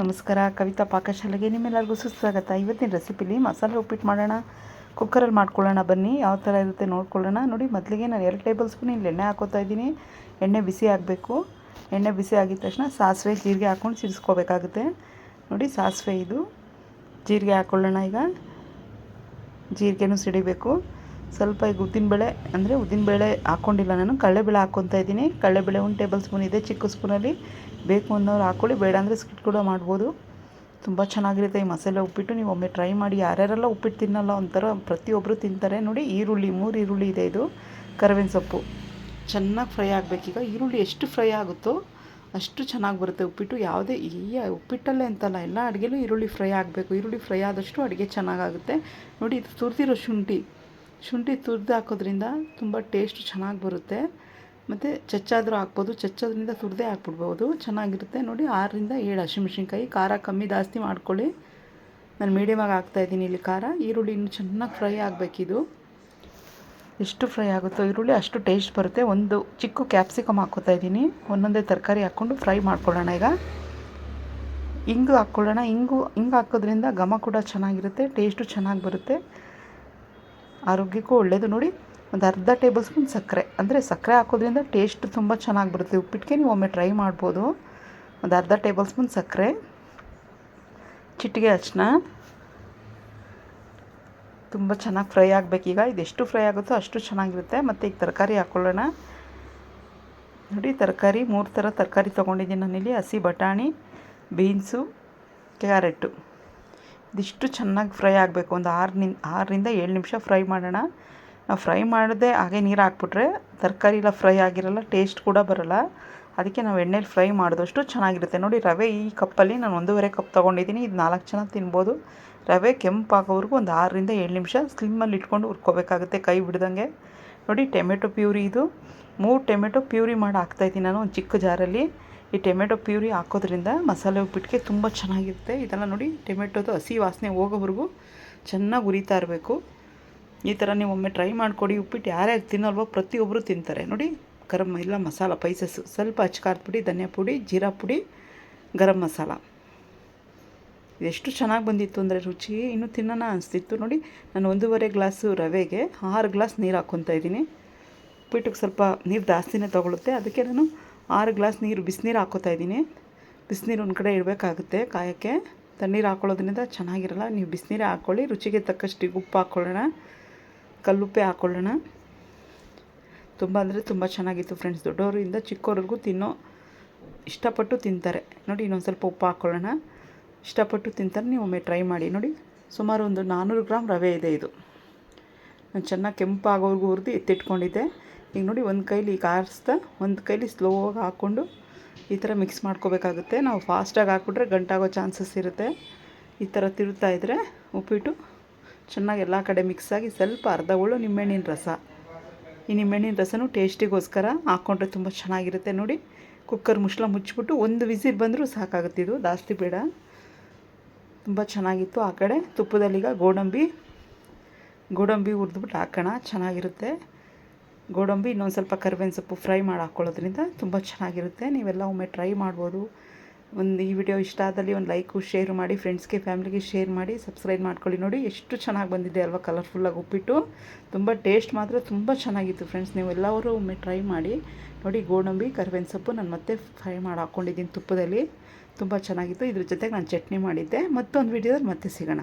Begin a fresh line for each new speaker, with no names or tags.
ನಮಸ್ಕಾರ. ಕವಿತಾ ಪಾಕಶಾಲೆಗೆ ನಿಮ್ಮೆಲ್ಲರಿಗೂ ಸುಸ್ವಾಗತ. ಇವತ್ತಿನ ರೆಸಿಪಿಲಿ ಮಸಾಲೆ ಉಪ್ಪಿಟ್ಟು ಮಾಡೋಣ. ಕುಕ್ಕರಲ್ಲಿ ಮಾಡ್ಕೊಳ್ಳೋಣ ಬನ್ನಿ. ಯಾವ ಥರ ಇರುತ್ತೆ ನೋಡ್ಕೊಳ್ಳೋಣ. ನೋಡಿ, ಮೊದಲಿಗೆ ನಾನು ಎರಡು ಟೇಬಲ್ ಸ್ಪೂನ್ ಇಲ್ಲಿ ಎಣ್ಣೆ ಹಾಕೋತಾ ಇದ್ದೀನಿ. ಎಣ್ಣೆ ಬಿಸಿ ಆಗಬೇಕು. ಎಣ್ಣೆ ಬಿಸಿ ಆಗಿದ ತಕ್ಷಣ ಸಾಸಿವೆ ಜೀರಿಗೆ ಹಾಕ್ಕೊಂಡು ಸಿಡಿಸ್ಕೋಬೇಕಾಗುತ್ತೆ. ನೋಡಿ, ಸಾಸಿವೆ ಇದು. ಜೀರಿಗೆ ಹಾಕ್ಕೊಳ್ಳೋಣ ಈಗ. ಜೀರಿಗೆನೂ ಸಿಡಿಬೇಕು. ಸ್ವಲ್ಪ ಈಗ ಉದ್ದಿನಬೇಳೆ ಅಂದರೆ ಉದ್ದಿನಬೇಳೆ ಹಾಕ್ಕೊಂಡಿಲ್ಲ ನಾನು. ಕಡಲೆಬೇಳೆ ಹಾಕ್ಕೊತಾ ಇದ್ದೀನಿ. ಕಡಲೆಬೇಳೆ ಒಂದು ಟೇಬಲ್ ಸ್ಪೂನ್ ಇದೆ, ಚಿಕ್ಕ ಸ್ಪೂನಲ್ಲಿ. ಬೇಕು ಅನ್ನೋರು ಹಾಕ್ಕೊಳ್ಳಿ ಬೇಡ ಅಂದರೆ ಸ್ಕಿಟ್ ಕೂಡ ಮಾಡ್ಬೋದು. ತುಂಬ ಚೆನ್ನಾಗಿರುತ್ತೆ ಈ ಮಸಾಲೆ ಉಪ್ಪಿಟ್ಟು. ನೀವು ಒಮ್ಮೆ ಟ್ರೈ ಮಾಡಿ, ಯಾರ್ಯಾರೆಲ್ಲ ಉಪ್ಪಿಟ್ಟು ತಿನ್ನಲ್ಲ ಒಂಥರ ಪ್ರತಿಯೊಬ್ಬರು ತಿಂತಾರೆ. ನೋಡಿ, ಈರುಳ್ಳಿ, ಮೂರು ಈರುಳ್ಳಿ ಇದೆ ಇದು. ಕರಿಬೇವಿನ ಸೊಪ್ಪು. ಚೆನ್ನಾಗಿ ಫ್ರೈ ಆಗಬೇಕು. ಈಗ ಈರುಳ್ಳಿ ಎಷ್ಟು ಫ್ರೈ ಆಗುತ್ತೋ ಅಷ್ಟು ಚೆನ್ನಾಗಿ ಬರುತ್ತೆ ಉಪ್ಪಿಟ್ಟು. ಯಾವುದೇ ಈ ಉಪ್ಪಿಟ್ಟಲ್ಲೇ ಅಂತಲ್ಲ, ಎಲ್ಲ ಅಡುಗೆಲೂ ಈರುಳ್ಳಿ ಫ್ರೈ ಆಗಬೇಕು. ಈರುಳ್ಳಿ ಫ್ರೈ ಆದಷ್ಟು ಅಡುಗೆ ಚೆನ್ನಾಗಾಗುತ್ತೆ ನೋಡಿ, ಇದು ತುರಿದಿರೋ ಶುಂಠಿ. ಶುಂಠಿ ತುರಿದು ಹಾಕೋದ್ರಿಂದ ತುಂಬ ಟೇಸ್ಟ್ ಚೆನ್ನಾಗಿ ಬರುತ್ತೆ. ಮತ್ತು ಚಚ್ಚಾದರೂ ಹಾಕ್ಬೋದು, ಚಚ್ಚೋದ್ರಿಂದ ತುರಿದೇ ಹಾಕ್ಬಿಡ್ಬೋದು. ಚೆನ್ನಾಗಿರುತ್ತೆ. ನೋಡಿ ಆರರಿಂದ ಏಳು ಹಸಿಮೆಣ್ಸಿನ್ಕಾಯಿ ಖಾರ ಕಮ್ಮಿ ಜಾಸ್ತಿ ಮಾಡ್ಕೊಳ್ಳಿ. ನಾನು ಮೀಡಿಯಮಾಗಿ ಹಾಕ್ತಾಯಿದ್ದೀನಿ ಇಲ್ಲಿ ಖಾರ. ಈರುಳ್ಳಿ ಇನ್ನೂ ಚೆನ್ನಾಗಿ ಫ್ರೈ ಆಗಬೇಕಿದು. ಎಷ್ಟು ಫ್ರೈ ಆಗುತ್ತೋ ಈರುಳ್ಳಿ ಅಷ್ಟು ಟೇಸ್ಟ್ ಬರುತ್ತೆ. ಒಂದು ಚಿಕ್ಕ ಕ್ಯಾಪ್ಸಿಕಮ್ ಹಾಕೋತಾ ಇದ್ದೀನಿ. ಒಂದೊಂದೇ ತರಕಾರಿ ಹಾಕ್ಕೊಂಡು ಫ್ರೈ ಮಾಡ್ಕೊಳ್ಳೋಣ ಈಗ. ಹಿಂಗು ಹಾಕ್ಕೊಳ್ಳೋಣ. ಹಿಂಗು ಹಿಂಗೆ ಹಾಕೋದ್ರಿಂದ ಘಮ ಕೂಡ ಚೆನ್ನಾಗಿರುತ್ತೆ. ಟೇಸ್ಟು ಚೆನ್ನಾಗಿ ಬರುತ್ತೆ. ಆರೋಗ್ಯಕ್ಕೂ ಒಳ್ಳೆಯದು ನೋಡಿ, ಒಂದು ಅರ್ಧ ಟೇಬಲ್ ಸ್ಪೂನ್ ಸಕ್ಕರೆ. ಅಂದರೆ ಸಕ್ಕರೆ ಹಾಕೋದ್ರಿಂದ ಟೇಸ್ಟ್ ತುಂಬ ಚೆನ್ನಾಗಿ ಬರುತ್ತೆ. ಉಪ್ಪಿಟ್ಟಿಗೆ ನೀವು ಒಮ್ಮೆ ಟ್ರೈ ಮಾಡ್ಬೋದು. ಒಂದು ಅರ್ಧ ಟೇಬಲ್ ಸ್ಪೂನ್ ಸಕ್ಕರೆ ಚಿಟ್ಟಿಗೆ ಅಚ್ಚನ ತುಂಬ ಚೆನ್ನಾಗಿ ಫ್ರೈ ಆಗಬೇಕೀಗ ಇದೆಷ್ಟು ಫ್ರೈ ಆಗುತ್ತೋ ಅಷ್ಟು ಚೆನ್ನಾಗಿರುತ್ತೆ. ಮತ್ತು ಈಗ ತರಕಾರಿ ಹಾಕ್ಕೊಳ್ಳೋಣ ನೋಡಿ, ತರಕಾರಿ, ಮೂರು ಥರ ತರಕಾರಿ ತೊಗೊಂಡಿದ್ದೀನಿ ನಾನಿಲ್ಲಿ. ಹಸಿ ಬಟಾಣಿ, ಬೀನ್ಸು, ಕ್ಯಾರೆಟು. ಇದಿಷ್ಟು ಚೆನ್ನಾಗಿ ಫ್ರೈ ಆಗಬೇಕು. ಒಂದು ಆರು ನಿಮ್ ಆರರಿಂದ ಏಳು ನಿಮಿಷ ಫ್ರೈ ಮಾಡೋಣ. ನಾವು ಫ್ರೈ ಮಾಡದೇ ಹಾಗೆ ನೀರು ಹಾಕ್ಬಿಟ್ರೆ ತರಕಾರಿ ಎಲ್ಲ ಫ್ರೈ ಆಗಿರಲ್ಲ, ಟೇಸ್ಟ್ ಕೂಡ ಬರೋಲ್ಲ. ಅದಕ್ಕೆ ನಾವು ಎಣ್ಣೆಲಿ ಫ್ರೈ ಮಾಡಿದಷ್ಟು ಚೆನ್ನಾಗಿರುತ್ತೆ. ನೋಡಿ ರವೆ ಈ ಕಪ್ಪಲ್ಲಿ ನಾನು ಒಂದೂವರೆ ಕಪ್ ತೊಗೊಂಡಿದ್ದೀನಿ ಇದು ನಾಲ್ಕು ಜನ ತಿನ್ಬೋದು. ರವೆ ಕೆಂಪಾಗೋವರೆಗೂ ಒಂದು ಆರರಿಂದ ಏಳು ನಿಮಿಷ ಸ್ಲಿಮ್ಮಲ್ಲಿ ಇಟ್ಕೊಂಡು ಹುರ್ಕೋಬೇಕಾಗುತ್ತೆ ಕೈ ಬಿಡ್ದಂಗೆ. ನೋಡಿ ಟೊಮೆಟೊ ಪ್ಯೂರಿ ಇದು. ಮೂರು ಟೊಮೆಟೊ ಪ್ಯೂರಿ ಮಾಡಿ ಹಾಕ್ತಾಯಿದ್ದೀನಿ ನಾನು ಒಂದು ಚಿಕ್ಕ ಜಾರಲ್ಲಿ. ಈ ಟೊಮೆಟೊ ಪ್ಯೂರಿ ಹಾಕೋದ್ರಿಂದ ಮಸಾಲೆ ಉಪ್ಪಿಟ್ಟಿಗೆ ತುಂಬ ಚೆನ್ನಾಗಿರುತ್ತೆ. ಇದೆಲ್ಲ ನೋಡಿ ಟೊಮೆಟೊದು ಹಸಿ ವಾಸನೆ ಹೋಗೋವರೆಗೂ ಚೆನ್ನಾಗಿ ಉರಿತಾ ಇರಬೇಕು. ಈ ಥರ ನೀವು ಒಮ್ಮೆ ಟ್ರೈ ಮಾಡಿಕೊಡಿ. ಉಪ್ಪಿಟ್ಟು ಯಾರ್ಯಾರು ತಿನ್ನಲ್ವೋ ಪ್ರತಿಯೊಬ್ಬರು ತಿಂತಾರೆ. ನೋಡಿ, ಗರಂ ಇಲ್ಲ ಮಸಾಲ ಪೈಸಸ್ಸು ಸ್ವಲ್ಪ ಅಚ್ಕಾರದ ಪುಡಿ ಧನಿಯಾ ಪುಡಿ, ಜೀರಾ ಪುಡಿ, ಗರಂ ಮಸಾಲ. ಎಷ್ಟು ಚೆನ್ನಾಗಿ ಬಂದಿತ್ತು ಅಂದರೆ ರುಚಿ. ಇನ್ನೂ ತಿನ್ನೋಣ ಅನಿಸ್ತಿತ್ತು. ನೋಡಿ, ನಾನು ಒಂದೂವರೆ ಗ್ಲಾಸು ರವೆಗೆ ಆರು ಗ್ಲಾಸ್ ನೀರು ಹಾಕ್ಕೊತಾ ಇದ್ದೀನಿ. ಉಪ್ಪಿಟ್ಟಿಗೆ ಸ್ವಲ್ಪ ನೀರು ಜಾಸ್ತಿನೇ ತೊಗೊಳುತ್ತೆ. ಅದಕ್ಕೆ ನಾನು ಆರು ಗ್ಲಾಸ್ ನೀರು, ಬಿಸಿನೀರು ಹಾಕೋತಾ ಇದ್ದೀನಿ. ಬಿಸಿನೀರು ಒಂದು ಕಡೆ ಇಡಬೇಕಾಗುತ್ತೆ ಕಾಯೋಕ್ಕೆ. ತಣ್ಣೀರು ಹಾಕೊಳ್ಳೋದ್ರಿಂದ ಚೆನ್ನಾಗಿರಲ್ಲ. ನೀವು ಬಿಸಿನೀರೇ ಹಾಕ್ಕೊಳ್ಳಿ ರುಚಿಗೆ ತಕ್ಕಷ್ಟು ಉಪ್ಪು ಹಾಕ್ಕೊಳ್ಳೋಣ ಕಲ್ಲುಪ್ಪೆ ಹಾಕ್ಕೊಳ್ಳೋಣ ತುಂಬ ಅಂದರೆ ತುಂಬ ಚೆನ್ನಾಗಿತ್ತು ಫ್ರೆಂಡ್ಸ್. ದೊಡ್ಡವರಿಂದ ಚಿಕ್ಕವ್ರಿಗೂ ತಿನ್ನೋ ಇಷ್ಟಪಟ್ಟು ತಿಂತಾರೆ. ನೋಡಿ, ಇನ್ನೊಂದು ಸ್ವಲ್ಪ ಉಪ್ಪು ಹಾಕ್ಕೊಳ್ಳೋಣ ಇಷ್ಟಪಟ್ಟು ತಿಂತಾರೆ. ನೀವು ಒಮ್ಮೆ ಟ್ರೈ ಮಾಡಿ. ನೋಡಿ, ಸುಮಾರು ಒಂದು ನಾನ್ನೂರು ಗ್ರಾಮ್ ರವೆ ಇದೆ ಇದು. ನಾನು ಚೆನ್ನಾಗಿ ಕೆಂಪಾಗೋವರೆಗೂ ಹುರಿದು ಎತ್ತಿಟ್ಕೊಂಡಿದ್ದೆ. ಈಗ ನೋಡಿ ಒಂದು ಕೈಲಿ ಈಗ ಆರಿಸ್ತಾ, ಒಂದು ಕೈಲಿ ಸ್ಲೋವಾಗಿ ಹಾಕ್ಕೊಂಡು ಈ ಥರ ಮಿಕ್ಸ್ ಮಾಡ್ಕೋಬೇಕಾಗುತ್ತೆ. ನಾವು ಫಾಸ್ಟಾಗಿ ಹಾಕ್ಬಿಟ್ರೆ ಗಂಟಾಗೋ ಚಾನ್ಸಸ್ ಇರುತ್ತೆ. ಈ ಥರ ತಿರುತ್ತಾ ಇದ್ದರೆ ಉಪ್ಪಿಟ್ಟು ಚೆನ್ನಾಗಿ ಎಲ್ಲ ಕಡೆ ಮಿಕ್ಸ್ ಆಗಿ ಸ್ವಲ್ಪ ಅರ್ಧ ಹುಳು, ನಿಂಬೆಹಣ್ಣಿನ ರಸ. ಈ ನಿಂಬೆಹಣ್ಣಿನ ರಸನೂ ಟೇಸ್ಟಿಗೋಸ್ಕರ ಹಾಕ್ಕೊಂಡ್ರೆ ತುಂಬ ಚೆನ್ನಾಗಿರುತ್ತೆ. ನೋಡಿ ಕುಕ್ಕರ್ ಮುಚ್ಚಳ ಮುಚ್ಚಿಬಿಟ್ಟು ಒಂದು ವಿಸಿಲ್ ಬಂದರೂ ಸಾಕಾಗುತ್ತೆ. ಇದು ಜಾಸ್ತಿ ಬೇಡ. ತುಂಬ ಚೆನ್ನಾಗಿತ್ತು ಆ ಕಡೆ. ತುಪ್ಪದಲ್ಲಿಗ ಗೋಡಂಬಿ ಗೋಡಂಬಿ ಹುರಿದ್ಬಿಟ್ಟು ಹಾಕೋಣ. ಚೆನ್ನಾಗಿರುತ್ತೆ. ಗೋಡಂಬಿ ಇನ್ನೊಂದು ಸ್ವಲ್ಪ ಕರಿಬೇವಿನ ಸೊಪ್ಪು ಫ್ರೈ ಮಾಡಿ ಹಾಕ್ಕೊಳ್ಳೋದ್ರಿಂದ ತುಂಬ ಚೆನ್ನಾಗಿರುತ್ತೆ. ನೀವೆಲ್ಲ ಒಮ್ಮೆ ಟ್ರೈ ಮಾಡ್ಬೋದು. ಒಂದು ಈ ವಿಡಿಯೋ ಇಷ್ಟ ಆದಲ್ಲಿ ಒಂದು ಲೈಕು, ಶೇರ್ ಮಾಡಿ, ಫ್ರೆಂಡ್ಸ್ಗೆ, ಫ್ಯಾಮಿಲಿಗೆ ಶೇರ್ ಮಾಡಿ, ಸಬ್ಸ್ಕ್ರೈಬ್ ಮಾಡ್ಕೊಳ್ಳಿ ನೋಡಿ. ಎಷ್ಟು ಚೆನ್ನಾಗಿ ಬಂದಿದೆ ಅಲ್ವಾ ಕಲರ್ಫುಲ್ಲಾಗಿ ಉಪ್ಪಿಟ್ಟು. ತುಂಬ ಟೇಸ್ಟ್ ಮಾತ್ರ ತುಂಬ ಚೆನ್ನಾಗಿತ್ತು ಫ್ರೆಂಡ್ಸ್. ನೀವು ಎಲ್ಲರೂ ಒಮ್ಮೆ ಟ್ರೈ ಮಾಡಿ. ನೋಡಿ, ಗೋಡಂಬಿ, ಕರಿಬೇವಿನ ಸೊಪ್ಪು ನಾನು ಮತ್ತೆ ಫ್ರೈ ಮಾಡಿ ಹಾಕ್ಕೊಂಡಿದ್ದೀನಿ ತುಪ್ಪದಲ್ಲಿ. ತುಂಬ ಚೆನ್ನಾಗಿತ್ತು. ಇದ್ರ ಜೊತೆಗೆ ನಾನು ಚಟ್ನಿ ಮಾಡಿದ್ದೆ. ಮತ್ತೊಂದು ವಿಡಿಯೋದಲ್ಲಿ ಮತ್ತೆ ಸಿಗೋಣ.